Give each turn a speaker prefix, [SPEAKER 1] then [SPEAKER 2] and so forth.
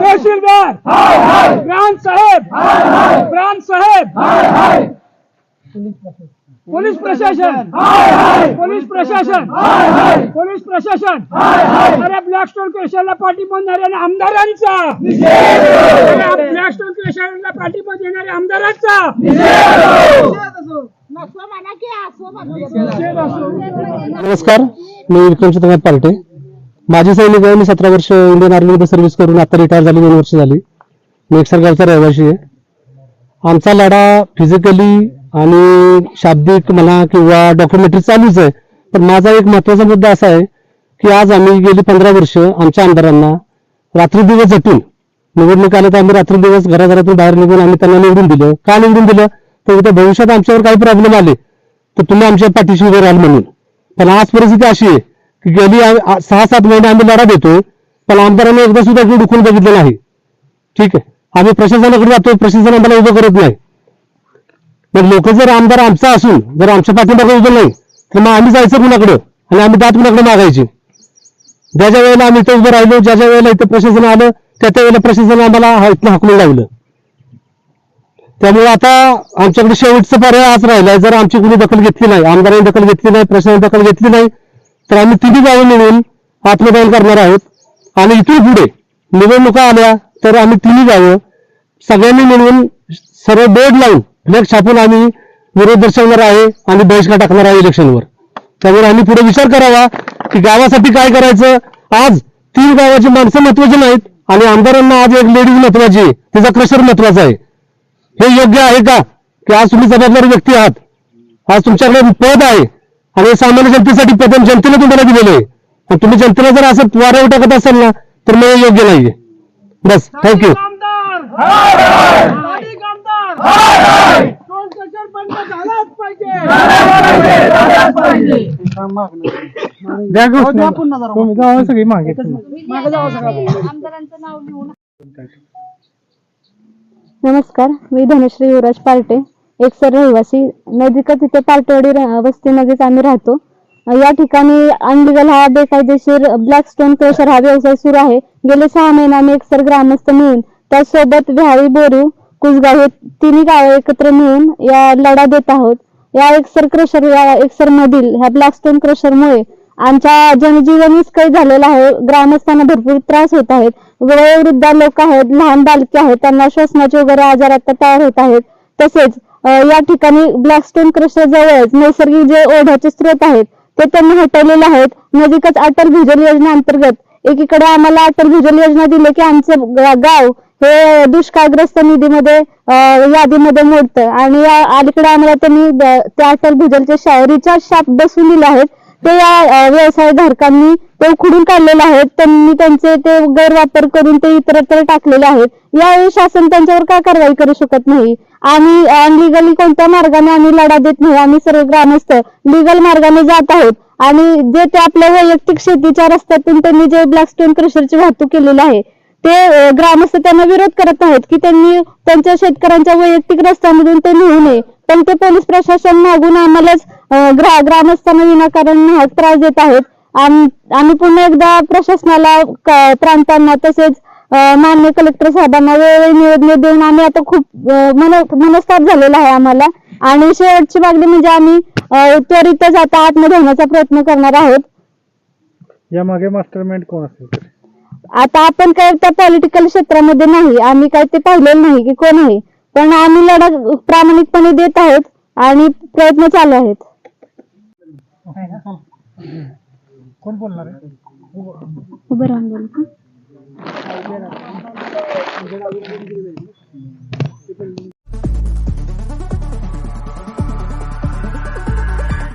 [SPEAKER 1] तहसीलदार। प्रांत साहेब। प्रांत साहेब। पोलीस प्रशासन। पोलीस प्रशासन। पोलीस प्रशासन। अरे ब्लॅक स्टोन क्रेशरला पाठिंबा देणाऱ्या आमदारांचा. अरे ब्लॅक स्टोन क्रेशरला पाठिंबा देणाऱ्या आमदारांचा.
[SPEAKER 2] नमस्कार मी विक्रम चित्रनाथ पार्टे. माझी सैनिक आहे मी सतरा वर्ष इंडियन आर्मीमध्ये सर्व्हिस करून आता रिटायर झाली दोन वर्ष झाली. मी एक सरकारचा रहिवासी आहे. आमचा लढा फिजिकली आणि शाब्दिक म्हणा किंवा डॉक्युमेंटरी चालूच आहे. पण माझा एक महत्त्वाचा मुद्दा असा आहे की आज आम्ही गेली पंधरा वर्ष आमच्या आमदारांना रात्री दिवस झटून निवडणूक आल्या तर आम्ही रात्री दिवस घराघरातून बाहेर निघून आम्ही त्यांना निवडून दिलं. का निवडून दिलं? तर उद्या भविष्यात आमच्यावर काही प्रॉब्लेम आले तर तुम्ही आमच्या पाठीशी उभे राहाल म्हणून. पण आज परिस्थिती अशी आहे की गेली सहा सात महिने आम्ही लढा देतो पण आमदारांनी एकदा सुद्धा इकडे दुखून बघितलं नाही. ठीक आहे. आम्ही प्रशासनाकडे जातो प्रशासन आम्हाला उभं करत नाही. मग लोक जर आमदार आमचा असून जर आमच्या पाठीमागे उभं नाही तर मग आम्ही जायचं कुणाकडं? आणि आम्ही दात कुणाकडे मागायचे? ज्या ज्या वेळेला आम्ही इथं उभं राहिलो ज्या ज्या वेळेला इथं प्रशासन आलं त्या त्या वेळेला प्रशासन आम्हाला हा- इथनं हाकलून लावलं. त्यामुळे आता आमच्याकडे शेवटचा पर्याय हाच राहिलाय. जर आमची कुणी दखल घेतली नाही आमदारांनी दखल घेतली नाही प्रशासनाने दखल घेतली नाही तर आम्ही तिन्ही गावं मिळून आत्मदान करणार आहोत. आणि इथून पुढे निवडणुका आल्या तर आम्ही तिन्ही गावं सगळ्यांनी मिळून सर्व बोर्ड लावून फ्लॅग छापून आम्ही विरोध दर्शवणार आहे आणि बहिष्कार टाकणार आहे इलेक्शनवर. त्यामुळे आम्ही पुढे विचार करावा की गावासाठी काय करायचं? आज तीन गावाची माणसं महत्वाची नाहीत आणि आमदारांना आज एक लेडीज महत्वाची आहे. तिचा क्रशर महत्त्वाचा आहे. हे योग्य आहे का? की आज तुम्ही जबाबदार व्यक्ती आहात. आज तुमच्याकडे पद आहे. आणि सामान्य जनतेसाठी आहे, जनतेने तुम्हाला दिलेलं आहे. तुम्ही जनतेला जर असं वाऱ्यावर टाकत असाल ना तर मग हे योग्य नाहीये. बस थँक्यू
[SPEAKER 3] नाव लिहून नमस्कार मी धनश्री युवराज पार्टे. एक सर रहिवासी नजीकच इथे पालटवाडी वस्तीमध्येच आम्ही राहतो. या ठिकाणी अनलिगल हा बेकायदेशीर ब्लॅक स्टोन क्रेशर हा व्यवसाय सुरू आहे. गेले सहा महिने आम्ही एक सर ग्रामस्थ मिळून त्यासोबत विहाळी बोरू कुसगाव हे तिन्ही गावे एकत्र मिळून या लढा देत आहोत. या एक्सर क्रशर या एक्सर मधील ह्या ब्लॅक स्टोन क्रशरमुळे आमच्या जनजीवन विस्कळीत झालेलं आहे. ग्रामस्थांना भरपूर त्रास होत आहेत वयोवृद्ध लोक आहेत लहान बालके आहेत त्यांना श्वसनाचे वगैरे आजार आता तयार होत आहेत. तसेच या ठिकाणी ब्लॅकस्टोन क्रशर जवळच नैसर्गिक जे ओढ्याचे स्रोत आहेत ते त्यांनी हटवलेले आहेत. नजीकच अटल भूजल योजना अंतर्गत एकीकडे आम्हाला अटल भूजल योजना दिली की आमचं गाव हे दुष्काळग्रस्त निधीमध्ये यादीमध्ये मोडतं. आणि अलीकडे आम्हाला त्यांनी त्या अटल भूजलचे रिचार्ज शाप बसून दिले आहेत. ते या व्यवसाय व्यवसायधारकांनी ते उखडून काढलेले आहेत. त्यांनी त्यांचे ते गैरवापर करून ते इतरत्र टाकलेले आहेत. यावेळी शासन त्यांच्यावर का कारवाई करू शकत नाही? आम्ही लिगली कोणत्या मार्गाने आम्ही लढा देत नाही? आम्ही सर्व ग्रामस्थ लिगल मार्गाने जात आहोत. आणि जे ते आपल्या वैयक्तिक शेतीच्या रस्त्यातून त्यांनी जे ब्लॅकस्टोन क्रशरची वाहतूक केलेली आहे ते ग्रामस्थ त्यांना विरोध करत आहेत की त्यांनी त्यांच्या शेतकऱ्यांच्या वैयक्तिक रस्त्यामधून ते नेऊ नये. पण ते पोलीस प्रशासन मागून आम्हालाच ग्रा ग्रामस्थांना विनाकारण त्रास देत आहेत. आम्ही पुन्हा एकदा प्रशासनाला प्रांतांना तसेच मान्य कलेक्टर साहेबांना वेळोवेळी निवेदन देऊन आम्ही आता खूप मन मनस्ताप झालेला आहे आम्हाला. आणि शेवटची मागणी म्हणजे आम्ही त्वरितच आता आतमध्ये होण्याचा प्रयत्न करणार आहोत.
[SPEAKER 1] या मागे मास्टरमाइंड कोण असेल?
[SPEAKER 3] आता आपण काय त्या पॉलिटिकल क्षेत्रामध्ये नाही आम्ही काय ते पाहिलेलं नाही की कोण आहे. पण आम्ही लढा प्रामाणिकपणे देत आहोत आणि प्रयत्न चालू आहेत.
[SPEAKER 1] कोण बोलणार
[SPEAKER 3] उभं राहून बोलू का?